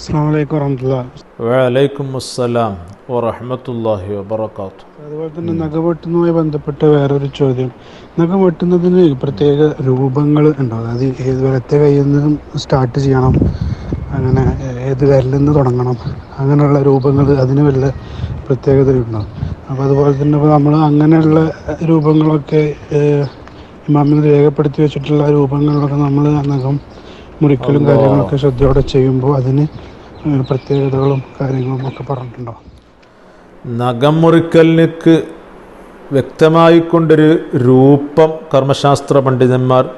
അസ്സാം വലൈക്കും വറഹമുല്ല വലൈക്കും അസ്സലാം വറഹമത്തല്ലാഹി വബർക്കാത്തു അതുപോലെ തന്നെ നഖം വെട്ടുന്നതുമായി ബന്ധപ്പെട്ട വേറൊരു ചോദ്യം. നഖം വെട്ടുന്നതിന് പ്രത്യേക രൂപങ്ങൾ ഉണ്ടോ? അതായത് ഏത് വലത്തെ കയ്യിൽ നിന്നും സ്റ്റാർട്ട് ചെയ്യണം? അങ്ങനെ ഏത് വിരലിൽ നിന്ന് തുടങ്ങണം? അങ്ങനെയുള്ള രൂപങ്ങൾ അതിന് വല്ല പ്രത്യേകതയുണ്ടോ അപ്പോൾ അതുപോലെ തന്നെ ഇപ്പോൾ നമ്മൾ അങ്ങനെയുള്ള രൂപങ്ങളൊക്കെ ഇമാമിന് രേഖപ്പെടുത്തി വെച്ചിട്ടുള്ള രൂപങ്ങളിലൊക്കെ നമ്മൾ നഖം മുറിക്കലും കാര്യങ്ങളൊക്കെ ശ്രദ്ധയോടെ ചെയ്യുമ്പോൾ അതിന് പ്രത്യേകതകളും കാര്യങ്ങളും ഒക്കെ പറഞ്ഞിട്ടുണ്ടോ? നഖം മുറിക്കലിനക്ക് വ്യക്തമായിക്കൊണ്ടൊരു രൂപം കർമ്മശാസ്ത്ര പണ്ഡിതന്മാർ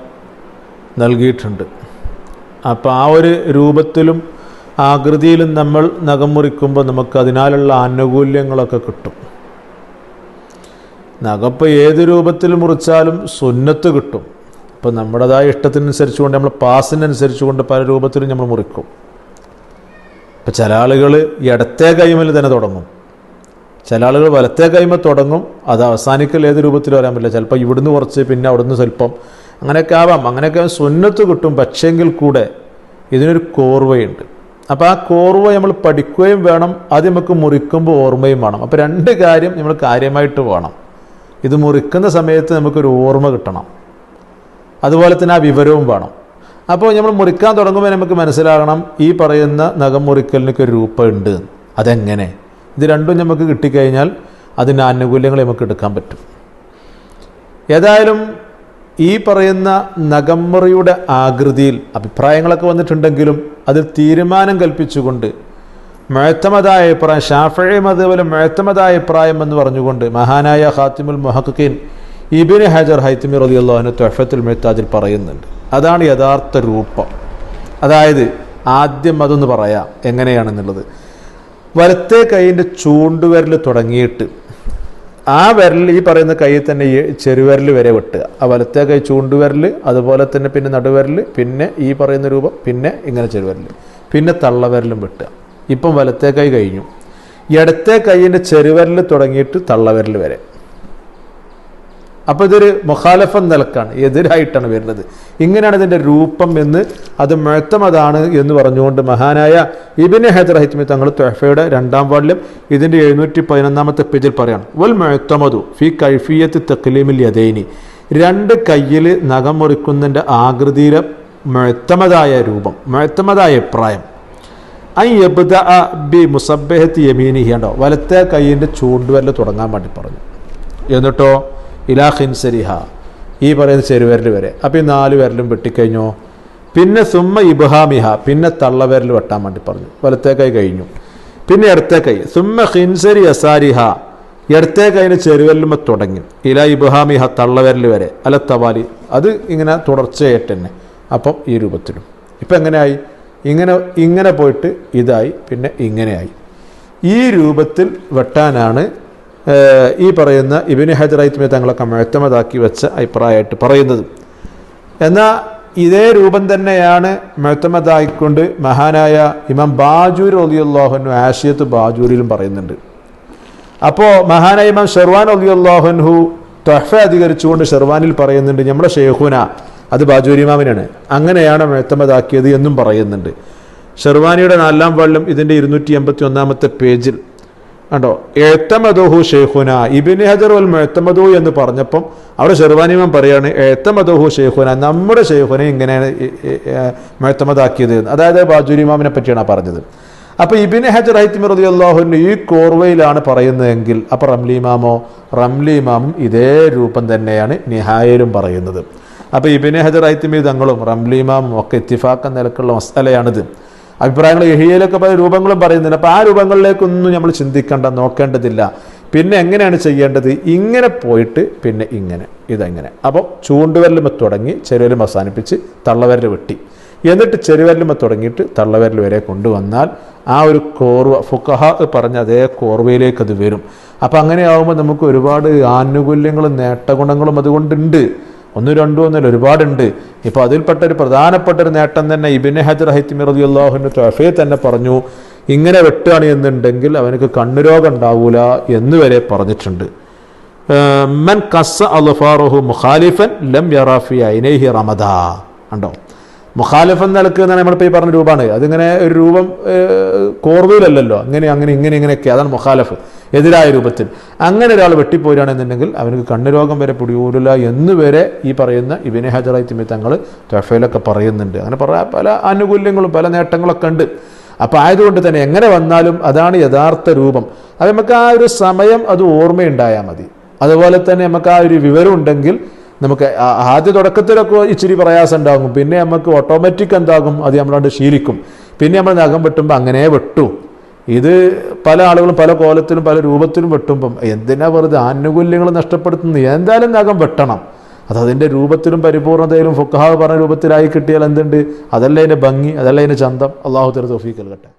നൽകിയിട്ടുണ്ട്. അപ്പോൾ ആ ഒരു രൂപത്തിലും ആകൃതിയിലും നമ്മൾ നഖം മുറിക്കുമ്പോൾ നമുക്ക് അതിനാലുള്ള ആനുകൂല്യങ്ങളൊക്കെ കിട്ടും. നഖപ്പം ഏത് രൂപത്തിൽ മുറിച്ചാലും സുന്നത്ത് കിട്ടും. അപ്പോൾ നമ്മുടേതായ ഇഷ്ടത്തിനനുസരിച്ച് കൊണ്ട് നമ്മൾ പാസിനനുസരിച്ച് കൊണ്ട് പല രൂപത്തിലും നമ്മൾ മുറിക്കും. ഇപ്പം ചില ആളുകൾ ഇടത്തെ കൈമൽ തന്നെ തുടങ്ങും. ചില ആളുകൾ വലത്തെ കൈമ തുടങ്ങും അത് അവസാനിക്കൽ ഏത് രൂപത്തിൽ വരാൻ പറ്റില്ല. ചിലപ്പോൾ ഇവിടുന്ന് കുറച്ച് പിന്നെ അവിടുന്ന് സ്വല്പം. അങ്ങനെയൊക്കെ ആവാം. അങ്ങനെയൊക്കെ സുന്നത്ത് കിട്ടും പക്ഷേങ്കിൽ കൂടെ ഇതിനൊരു കോർവയുണ്ട്. അപ്പോൾ ആ കോർവ നമ്മൾ പഠിക്കുകയും വേണം അത് നമുക്ക് മുറിക്കുമ്പോൾ ഓർമ്മയും വേണം. അപ്പോൾ രണ്ട് കാര്യം നമ്മൾ കാര്യമായിട്ട് വേണം. ഇത് മുറിക്കുന്ന സമയത്ത് നമുക്കൊരു ഓർമ്മ കിട്ടണം. അതുപോലെ തന്നെ ആ വിവരവും വേണം. അപ്പോൾ നമ്മൾ മുറിക്കാൻ തുടങ്ങുമ്പോൾ നമുക്ക് മനസ്സിലാകണം ഈ പറയുന്ന നഖം മുറിക്കലിനൊക്കെ ഒരു രൂപമുണ്ട്. അതെങ്ങനെ? ഇത് രണ്ടും നമുക്ക് കിട്ടിക്കഴിഞ്ഞാൽ അതിന്റെ ആനുകൂല്യങ്ങൾ നമുക്ക് എടുക്കാൻ പറ്റും. ഏതായാലും ഈ പറയുന്ന നഖംമുറിയുടെ ആകൃതിയിൽ അഭിപ്രായങ്ങളൊക്കെ വന്നിട്ടുണ്ടെങ്കിലും അതിൽ തീരുമാനം കൽപ്പിച്ചുകൊണ്ട് മഴത്തമതായ അഭിപ്രായം ഷാഫഴയും അതുപോലെ മഴത്തമതായ അഭിപ്രായം എന്ന് പറഞ്ഞുകൊണ്ട് മഹാനായ ഹാത്തിമുൽ മുഹഖീൻ ഇബിന് ഹജർ ഹൈത്തിമി റതി അള്ളാഹുന് തൊഫത്തുൽ മെഹ്താജിൽ പറയുന്നുണ്ട്. അതാണ് യഥാർത്ഥ രൂപം. അതായത് ആദ്യം അതൊന്ന് പറയാം എങ്ങനെയാണെന്നുള്ളത്. വലത്തെ കൈയിന്റെ ചൂണ്ടുവിരൽ തുടങ്ങിയിട്ട് ആ വിരൽ ഈ പറയുന്ന കൈയിൽ തന്നെ ചെറുവിരൽ വരെ വെട്ടുക. ആ വലത്തെ കൈ ചൂണ്ടുവിരൽ അതുപോലെ തന്നെ പിന്നെ നടുവിരൽ പിന്നെ ഈ പറയുന്ന രൂപം പിന്നെ ഇങ്ങനെ ചെറുവിരൽ പിന്നെ തള്ളവിരലും വെട്ടുക. ഇപ്പം വലത്തെ കൈ കഴിഞ്ഞു. ഇടത്തെ കൈയിന്റെ ചെറുവിരൽ തുടങ്ങിയിട്ട് തള്ളവിരൽ വരെ. അപ്പോൾ ഇതൊരു മുഖാലഫൻ നിലക്കാണ് എതിരായിട്ടാണ് വരുന്നത്. ഇങ്ങനെയാണ് ഇതിന്റെ രൂപം എന്ന് അത് മുഴത്തമതാണ് എന്ന് പറഞ്ഞുകൊണ്ട് മഹാനായ ഇബിന് ഹൈദർ ഹൈത്മി തങ്ങൾ തൊഹഫയുടെ രണ്ടാം വാർഡിലും ഇതിന്റെ എഴുന്നൂറ്റി പതിനൊന്നാമത്തെ പേജിൽ പറയാണ് വൽ മഴത്തമതു ഫി കൈഫിയത്ത് തക്ലീമിൽ യദൈനി. രണ്ട് കയ്യിൽ നഖം മുറിക്കുന്നതിന്റെ ആകൃതിയിലെ മഴത്തമതായ രൂപം മഴത്തമതായ പ്രായം ഐ എബ്ദ ബി മുസബഹത്ത് യമീനിഹിയുണ്ടോ വലത്തെ കൈയിന്റെ ചൂണ്ടുവരൽ തുടങ്ങാൻ വേണ്ടി പറഞ്ഞു. എന്നിട്ടോ ഇലാ ഹിൻസരിഹ ഈ പറയുന്ന ചെരുവിരൽ വരെ. അപ്പോൾ ഈ നാല് വിരലും വെട്ടിക്കഴിഞ്ഞോ? പിന്നെ സുമ്മ ഇബ്ഹാമിഹ പിന്നെ തള്ളവിരൽ വെട്ടാൻ വേണ്ടി പറഞ്ഞു. വലത്തേ കൈ കഴിഞ്ഞു. പിന്നെ ഇടത്തെ കൈ സുമ്മ ഹിൻസരി അസാരിഹ ഇടത്തെ കൈന് ചെരുവിരലുമ തുടങ്ങി. ഇല ഇബ്ഹാമിഹ തള്ളവിരൽ വരെ. അല തവാലി. അത് ഇങ്ങനെ തുടർച്ചയായിട്ട് തന്നെ. അപ്പം ഈ രൂപത്തിലും. ഇപ്പം എങ്ങനെയായി? ഇങ്ങനെ ഇങ്ങനെ പോയിട്ട് ഇതായി. പിന്നെ ഇങ്ങനെയായി. ഈ രൂപത്തിൽ വെട്ടാനാണ് ഈ പറയുന്ന ഇബിന് ഹജറൈത്മെ തങ്ങളൊക്കെ മുഴത്തമതാക്കി വെച്ച അഭിപ്രായമായിട്ട് പറയുന്നത്. എന്നാൽ ഇതേ രൂപം തന്നെയാണ് മുഴത്തമതായിക്കൊണ്ട് മഹാനായ ഇമാം ബാജൂർ ഒലിയുല്ലാഹുനു ആഷിയത്ത് ബാജൂരിലും പറയുന്നുണ്ട്. അപ്പോൾ മഹാനായ ഇമാം ഷെർവാൻ ഒലിയുല്ലാഹുൻഹു തൊഹഫ അധികരിച്ചുകൊണ്ട് ഷെർവാനിൽ പറയുന്നുണ്ട് നമ്മുടെ ഷെയ്ഖുന അത് ബാജൂരി ഇമാമിനാണ്. അങ്ങനെയാണ് മുഴത്തമതാക്കിയത് എന്നും പറയുന്നുണ്ട്. ഷെർവാനിയുടെ നാലാം വള്ളം ഇതിന്റെ ഇരുന്നൂറ്റി എൺപത്തി ഒന്നാമത്തെ പേജിൽ കണ്ടോ? എഴുത്തമദോഹു ഷെയ്ഖുന ഇബിന് ഹജർ വൽ മുഴത്തമദു എന്ന് പറഞ്ഞപ്പം അവിടെ ഷെർവാനിമൻ പറയാണ് എഴുത്തമദോഹു ഷെയ്ഖുന നമ്മുടെ ഷെയ്ഖുനെ ഇങ്ങനെയാണ് മേത്തമതാക്കിയത് എന്ന്. അതായത് ബാജുരിമാമിനെ പറ്റിയാണ് പറഞ്ഞത്. അപ്പോൾ ഇബിന് ഹജർ ഹൈത്തിമി റതി അള്ളാഹുവിന്റെ ഈ കോർവയിലാണ് പറയുന്നതെങ്കിൽ അപ്പോൾ റംലി ഇമാമോ? റംലി ഇമാമും ഇതേ രൂപം തന്നെയാണ് നിഹായലും പറയുന്നത്. അപ്പോൾ ഇബിന് ഹജർ ഹൈത്തിമി തങ്ങളും റംലി ഇമാമും ഒക്കെ ഇത്തിഫാക്ക നിലക്കുള്ള മസലയാണിത്. അഭിപ്രായങ്ങൾ എഹിയയിലൊക്കെ പല രൂപങ്ങളും പറയുന്നുണ്ട്. അപ്പോൾ ആ രൂപങ്ങളിലേക്കൊന്നും നമ്മൾ ചിന്തിക്കേണ്ട നോക്കേണ്ടതില്ല. പിന്നെ എങ്ങനെയാണ് ചെയ്യേണ്ടത്? ഇങ്ങനെ പോയിട്ട് പിന്നെ ഇങ്ങനെ ഇതെങ്ങനെ. അപ്പോൾ ചൂണ്ടുവരലുമ തുടങ്ങി ചെരുവലും അവസാനിപ്പിച്ച് തള്ളവരൽ വെട്ടി. എന്നിട്ട് ചെരുവരലുമ തുടങ്ങിയിട്ട് തള്ളവരൽ വരെ കൊണ്ടുവന്നാൽ ആ ഒരു കോർവ ഫുക്കഹ പറഞ്ഞ അതേ കോർവയിലേക്ക് അത് വരും. അപ്പം അങ്ങനെയാവുമ്പോൾ നമുക്ക് ഒരുപാട് ആനുകൂല്യങ്ങളും നേട്ടഗുണങ്ങളും അതുകൊണ്ടുണ്ട്. ഒന്നും രണ്ടും ഒന്നുമില്ല ഒരുപാടുണ്ട്. ഇപ്പോൾ അതിൽപ്പെട്ട ഒരു പ്രധാനപ്പെട്ട ഒരു നേട്ടം തന്നെ ഇബിന് ഹജർ ഹൈത്തിമി റതി അള്ളാഹുവിന്റെ തന്നെ പറഞ്ഞു ഇങ്ങനെ വെട്ടുകയാണ് എന്നുണ്ടെങ്കിൽ അവനക്ക് കണ്ണുരോഗം ഉണ്ടാവൂല എന്ന് വരെ പറഞ്ഞിട്ടുണ്ട്. മൻ കസ അലുഫാറുഹു മുഖാലിഫൻ ലം യറാഫി ഐനൈഹി റമദ. ഉണ്ടോ മുഖാലിഫ് നിലക്കുന്നതാണ് നമ്മളിപ്പോൾ ഈ പറഞ്ഞ രൂപമാണ്. അതിങ്ങനെ ഒരു രൂപം കോർവയിലല്ലല്ലോ. അങ്ങനെ അങ്ങനെ ഇങ്ങനെ ഇങ്ങനെയൊക്കെ. അതാണ് മുഖാലഫ്. എതിരായ രൂപത്തിൽ. അങ്ങനെ ഒരാൾ വെട്ടിപ്പോരുകയാണെന്നുണ്ടെങ്കിൽ അവനക്ക് കണ്ണുരോഗം വരെ പിടികൂടില്ല എന്ന് വരെ ഈ പറയുന്ന ഇബിനെ ഹജറായി തിമ്മി തങ്ങൾ തൊഫയിലൊക്കെ പറയുന്നുണ്ട്. അങ്ങനെ പറയാ പല ആനുകൂല്യങ്ങളും പല നേട്ടങ്ങളൊക്കെ ഉണ്ട്. അപ്പോൾ ആയതുകൊണ്ട് തന്നെ എങ്ങനെ വന്നാലും അതാണ് യഥാർത്ഥ രൂപം. അത് നമുക്ക് ആ ഒരു സമയം അത് ഓർമ്മയുണ്ടായാൽ മതി. അതുപോലെ തന്നെ നമുക്ക് ആ ഒരു വിവരം ഉണ്ടെങ്കിൽ നമുക്ക് ആദ്യ തുടക്കത്തിലൊക്കെ ഇച്ചിരി പ്രയാസം ഉണ്ടാകും. പിന്നെ നമുക്ക് ഓട്ടോമാറ്റിക് എന്താകും? അത് നമ്മളോട് ശീലിക്കും. പിന്നെ നമ്മൾ നഖം വെട്ടുമ്പോൾ അങ്ങനെ വെട്ടു. ഇത് പല ആളുകളും പല കോലത്തിലും പല രൂപത്തിലും വെട്ടുമ്പം എന്തിനാ വെറുതെ ആനുകൂല്യങ്ങൾ നഷ്ടപ്പെടുത്തുന്നത്? എന്തായാലും നഖം വെട്ടണം. അത് അതിന്റെ രൂപത്തിലും പരിപൂർണതയിലും ഫുക്കഹാവ് പറഞ്ഞ രൂപത്തിലായി കിട്ടിയാൽ എന്തുണ്ട്? അതല്ല അതിന്റെ ഭംഗി അതല്ല അതിന്റെ ചന്തം. അള്ളാഹു തര തോഫീക്കൽ കട്ടെ